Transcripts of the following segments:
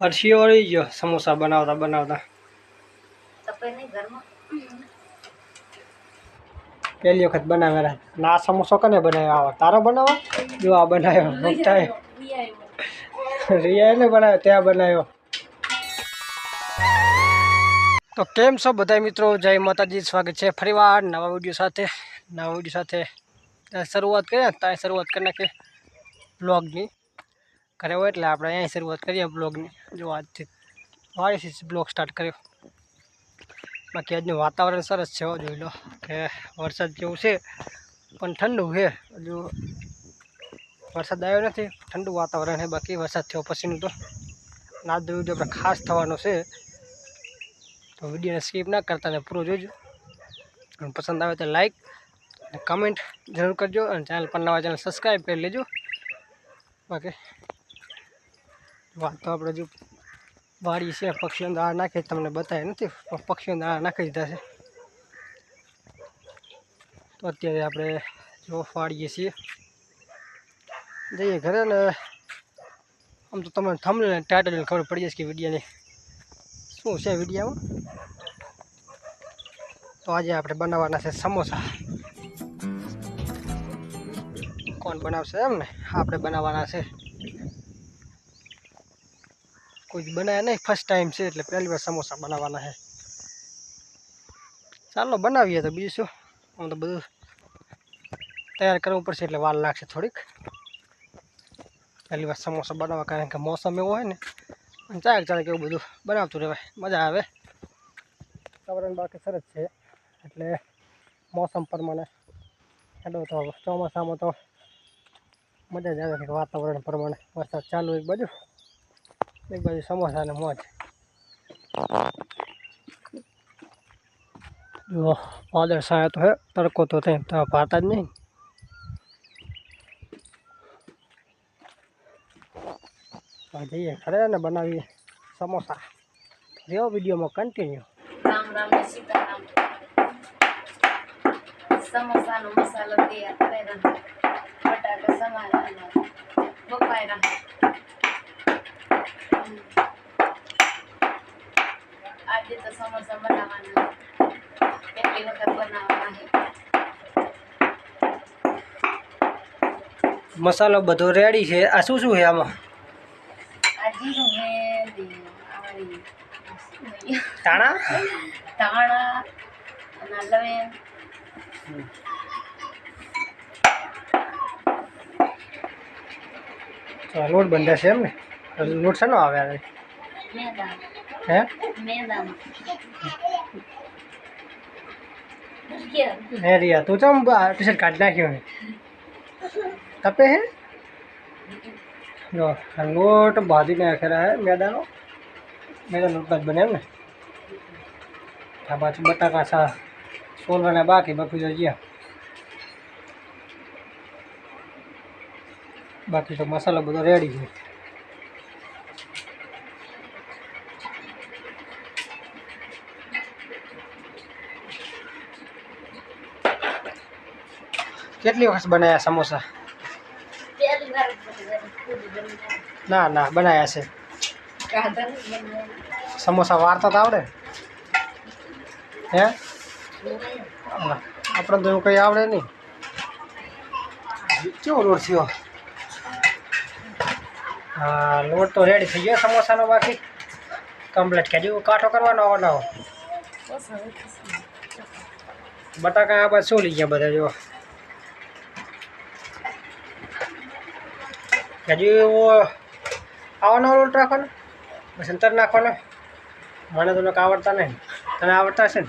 પરસીઓ વળી ગયો સમોસા બનાવતા બનાવતા. તપે નહીં ઘરમાં? પહેલી વખત બનાવેલા. ના આ સમોસો કને બનાવ્યો? આવો તારો બનાવો? જો આ બનાવ્યો. મોટા રિયાને બનાવ્યો ત્યાં બનાવ્યો. તો કેમ છો બધા મિત્રો? જય માતાજી સ્વાગત છે ફરીવાર નવા વીડિયો સાથે. નવા વીડિયો સાથે ત્યાં શરૂઆત કરીએ ને ત્યાં શરૂઆત કરી નાખીએ. બ્લોગની. ઘરે હોય એટલે આપણે અહીં શરૂઆત કરીએ બ્લોગની. જો આજથી વાળીથી બ્લોગ સ્ટાર્ટ કર્યો. બાકી આજનું વાતાવરણ સરસ છે જોઈ લો. કે વરસાદ જેવું છે, પણ ઠંડુ છે. હજુ વરસાદ આવ્યો નથી, ઠંડુ વાતાવરણ છે. બાકી વરસાદ થયો પછીનું તો. ના વીડિયો આપણે ખાસ થવાનો છે. તો વિડીયોને સ્કીપ ના કરતા ને પૂરો જોજો. પસંદ આવે તો લાઈક અને કમેન્ટ જરૂર કરજો અને ચેનલ પર નવા ચેનલ સબસ્ક્રાઈબ કરી લેજો. બાકી વાત તો આપણે જો વાડી છે, પક્ષીઓ દાણા નાખે તમને બતાવ્યા નથી, પણ પક્ષીઓ દાણા નાખી દીધા છે. તો અત્યારે આપણે જો ફાડીએ છીએ. જઈએ ઘરે ને આમ તો તમને થમને ટાઇટલ ખબર પડી જશે કે વિડીયાની શું છે વિડીયામાં તો આજે આપણે બનાવવાના છે સમોસા. કોણ બનાવશે એમ ને આપણે બનાવવાના છે કોઈ બનાવ્યા નહીં. ફર્સ્ટ ટાઈમ છે એટલે પહેલી વાર સમોસા બનાવવાના છે. ચાલો બનાવીએ તો બીજું શું? આમ તો બધું તૈયાર કરવું પડશે એટલે વાર લાગશે થોડીક. પહેલી વાર સમોસા બનાવવા કારણ કે મોસમ એવો હોય ને, અને ચાલક ચાલક એવું બધું બનાવતું રહેવાય. મજા આવે. વાતાવરણ બાકી સરસ છે. એટલે મોસમ પ્રમાણે હેડો તો ચોમાસામાં તો મજા જ આવે કે વાતાવરણ પ્રમાણે વરસાદ ચાલુ એક બાજુ એક બાજુ સમોસા ને મોજ. જો વાદળ સાયા તો હે, તડકો તો થાય તો ભાતા જ નહીં જઈએ ખરે ને બનાવીએ સમોસા. રહ્યો વિડીયોમાં કન્ટિન્યુ સમોસાનો મસાલો તૈયાર કરે બટાકા સમારેલા બફાયરા હમ. આજે તો સમોસા બનાવવાના. પહેલી વખત બનાવવાના. મસાલો બધો રેડી છે. આ શું શું છે આમાં? આ જીરું મેંદી આવડી ટાણા ધાણા? અને લવેન તો લોટ બંધા છે એમ ને? લોટ શાનો આવે હવે હે? હે રિયા તું ચમ ટી શર્ટ કાઢી નાખ્યો ને? તપે હે? જો લોટ બાંધી નાખેલા હે મેદાનો. મેદાન લોટ બને ને? આ પાછું બટાકા સા સોલવાના બાકી બાકી તો ગયા બાકી તો મસાલો બધો રેડી છે. કેટલી વખત બનાવ્યા સમોસા? ના ના બનાવ્યા છે. સમોસા વાર્તા તો આવડે? હે? ના, આપણે તો એવું કંઈ આવડે નહીં. કેવો લોટ થયો? હા લોટ તો રેડી થઈ ગયો સમોસાનો બાકી. કમ્પ્લીટ કે કાંઠો કરવાનો આવડો બટાકા આ બાદ શું લઈ ગયા બધા જો? હજુ આવવાનો લોટ રાખવાનો? બસ અંતર નાખવાનો. મને તો લોકો આવડતા નહીં. તને આવડતા છે ને?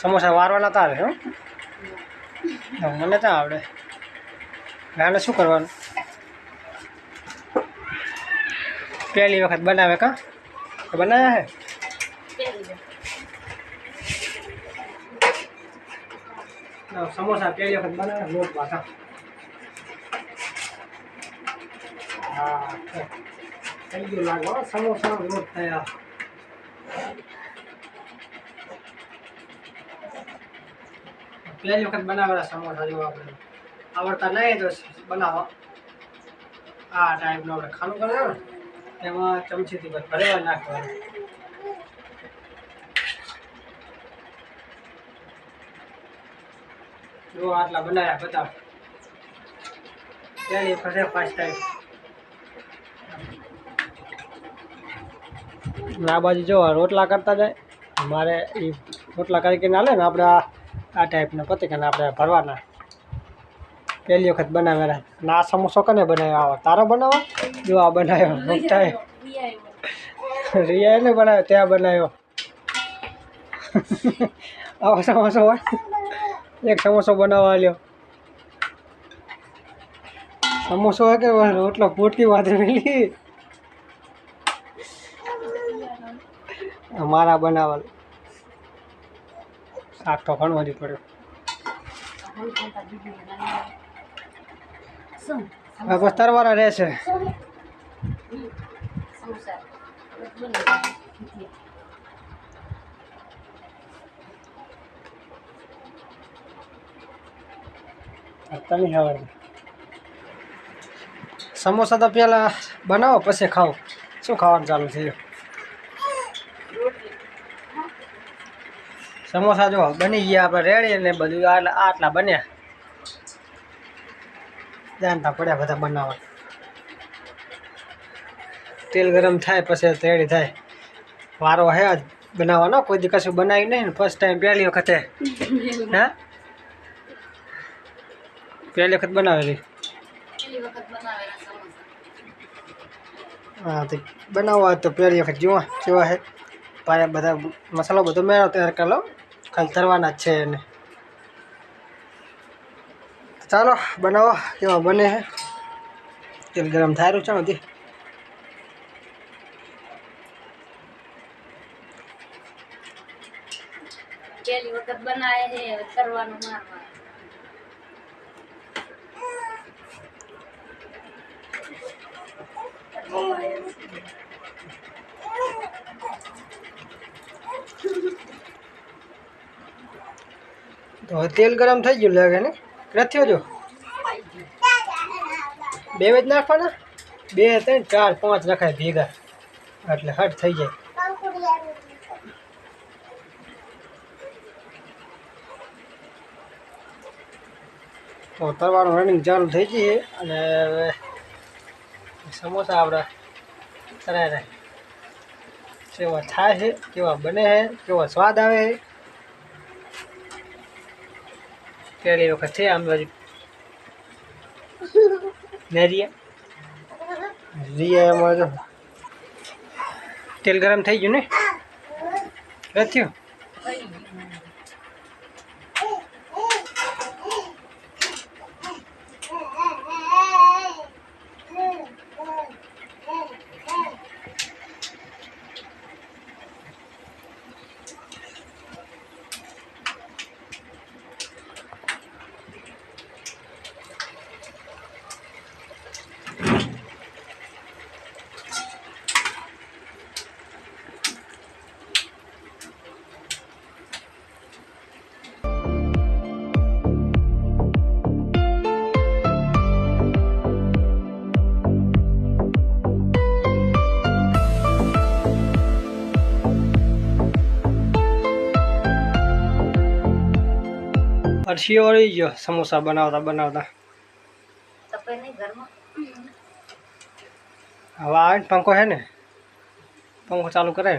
સમોસા વારવાના તારે, હો? મને તો આવડે. આને શું કરવાનું? પહેલી વખત બનાવે કાં? બનાવ્યા હે? સમોસા પહેલી વખત બનાવે લોટ પાછા હા તો થઈ ગયું લાગે હો સમોસાનો લોટ થયા પહેલી વખત બનાવેલા સમોસા જો આપણે. આવડતા નહીં તો બનાવો. આ ટાઈપનું આપણે ખાનું કરે ને. એમાં ચમચીથી ભરેવા નાખવાનું. જો આટલા બનાવ્યા બધા. પહેલી ફસે ફાસ્ટ ટાઈમ આ બાજુ જો રોટલા કરતા જાય મારે એ રોટલા કરી કરીને હાલે ને આપણે આ આ ટાઈપના પતિકાને આપણે ભરવાના. પહેલી વખત બનાવેલા. ને આ સમોસો કને બનાવ્યો? આવો. તારો બનાવો? જો આ બનાવ્યો. મોટા રિયા એને બનાવ્યો ત્યાં બનાવ્યો. આવો સમોસો હોય. એક સમોસો બનાવવા લ્યો સમોસો હોય કે રોટલો પૂટકી વાદરેલી મારા બનાવવાનું શાક તો ઘણું હજી પડ્યું. બસ તરવારા રહેશે સમોસા તો પહેલાં બનાવો પછી ખાઓ. શું ખાવાનું ચાલુ થયું? સમોસા જો બની ગયા આપણે રેડી ને બધું આટલા આટલા બન્યા. જાણતા પડ્યા બધા બનાવવા. તેલ ગરમ થાય પછી રેડી થાય. વારો હે જ બનાવવાનો કોઈ દી કશું બનાવ્યું નહીં ને ફર્સ્ટ ટાઈમ પહેલી વખતે. હા? પહેલી વખત બનાવેલી. હા તો બનાવવા તો પહેલી વખત જોવા કેવા છે પાયા બધા મસાલો બધો મેળો તૈયાર કરી લો. ખાલી તરવાના જ છે એને. ચાલો, બનાવો કેવા બને તેલ ગરમ થાય છે નથી પહેલી વખત બનાવે છે કરવાનું મારવા તો તેલ ગરમ થઈ ગયું લાગે ને રથ્યો થયો જો. બે જ નાખવાના? બે, ત્રણ, ચાર, પાંચ નખાય ભેગા. એટલે હટ થઈ જાય. તો તરવાનું રનિંગ ચાલુ થઈ જઈએ અને સમોસા આપણા તરાય રહે કેવા થાય છે, કેવા બને છે, કેવો સ્વાદ આવે છે. પહેલી વખત છે, આમ બાજુ. ને રિયા રિયા એમાં તેલ ગરમ થઈ ગયું ને? થયું? અરસીઓ વળી ગયો સમોસા બનાવતા બનાવતા. હવે આવે પંખો છે ને પંખો ચાલુ કરે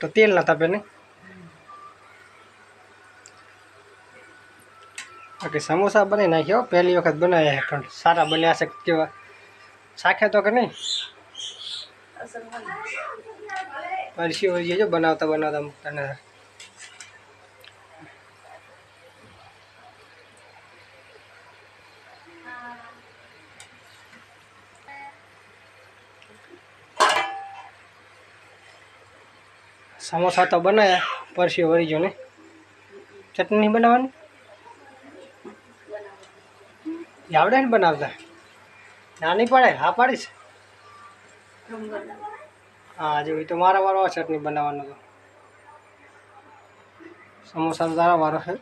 તો તેલ ના તપે ને. બાકી સમોસા બનાવી નાખ્યો પહેલી વખત બનાવ્યા છે પણ સારા બન્યા છે કેવા? શાખ્યા તો કે નહીં? અસર વળી ગયો બનાવતા બનાવતા મૂકતા સમોસા તો બનાવ્યા પરસી વળી જો ને ચટણી બનાવવાની? એ આવડે ને બનાવતા? નાની પડે? હા પાડીશ? હા, જો એ તો મારા વારો ચટણી બનાવવાનો તો. સમોસા તો તારા વારો છે.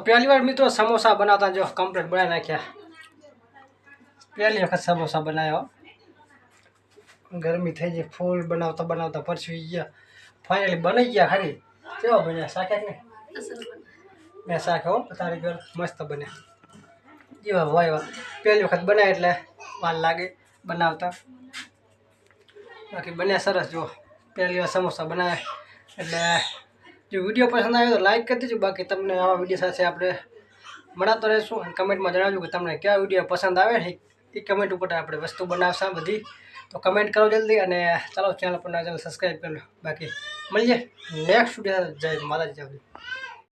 તો પહેલી વાર મિત્રો સમોસા બનાવતા જો કમ્પ્લીટ બનાવી નાખ્યા. પહેલી વખત સમોસા બનાવ્યો ગરમી થઈ ગઈ ફૂલ બનાવતા બનાવતા પરસવી ગયા. ફાઇનલી બની ગયા ખરી. કેવા બન્યા શાખ્યા ને? મેં શાખ્યા હો તારી ઘર મસ્ત બન્યા. જેવા હોય એવા પહેલી વખત બનાવે એટલે વાર લાગે બનાવતા. બાકી બન્યા સરસ જો. પહેલી વાર સમોસા બનાવે એટલે જો વીડિયો પસંદ આવ્યો તો લાઇક કરી દેજો. બાકી તમને આવા વીડિયો સાથે આપણે મળાતો રહીશું અને કમેન્ટમાં જણાવજો કે તમને કયા વીડિયો પસંદ આવે એ કમેન્ટ ઉપર આપણે વસ્તુ બનાવશા બધી. તો કમેન્ટ કરો જલ્દી અને ચાલો ચેનલ પર ચેનલ સબસ્ક્રાઈબ કરી લો. બાકી મળીએ નેક્સ્ટ વીડિયો જય માતાજી.